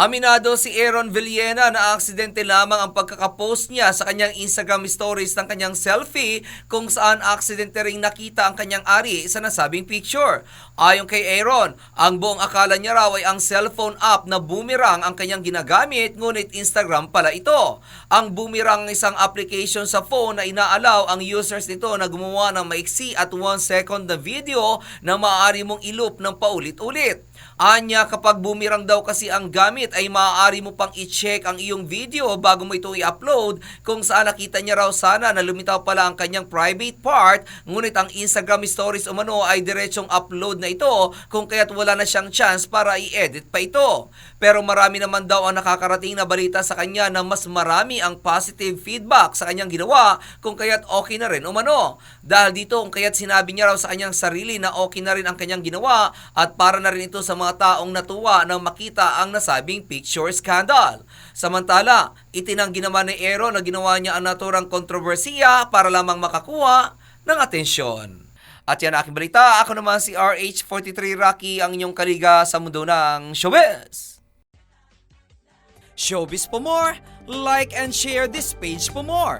Aminado si Aaron Villena na aksidente lamang ang pagkakapost niya sa kanyang Instagram stories ng kanyang selfie kung saan aksidente ring nakita ang kanyang ari sa nasabing picture. Ayon kay Aaron, ang buong akala niya raw ay ang cellphone app na Boomerang ang kanyang ginagamit ngunit Instagram pala ito. Ang Boomerang ang isang application sa phone na inaalaw ang users nito na gumawa ng maiksi at 1 second na video na maaari mong iloop ng paulit-ulit. Anya kapag bumirang daw kasi ang gamit ay maaari mo pang i-check ang iyong video bago mo ito i-upload kung saan nakita niya raw sana na lumitaw pala ang kanyang private part ngunit ang Instagram stories umano ay diretsong upload na ito kung kaya't wala na siyang chance para i-edit pa ito. Pero marami naman daw ang nakakarating na balita sa kanya na mas marami ang positive feedback sa kanyang ginawa kung kaya't okay na rin umano. Dahil dito kung kaya't sinabi niya raw sa kanyang sarili na okay na rin ang kanyang ginawa at para na rin ito sa mga taong natuwa nang makita ang nasabing picture scandal. Samantala, itinanggi naman ni Aaron na ginawa niya ang naturang kontrobersiya para lamang makakuha ng atensyon. At yan ang aking balita. Ako naman si RH43 Rocky, ang inyong kaliga sa mundo ng showbiz. Showbiz for more, like and share this page for more.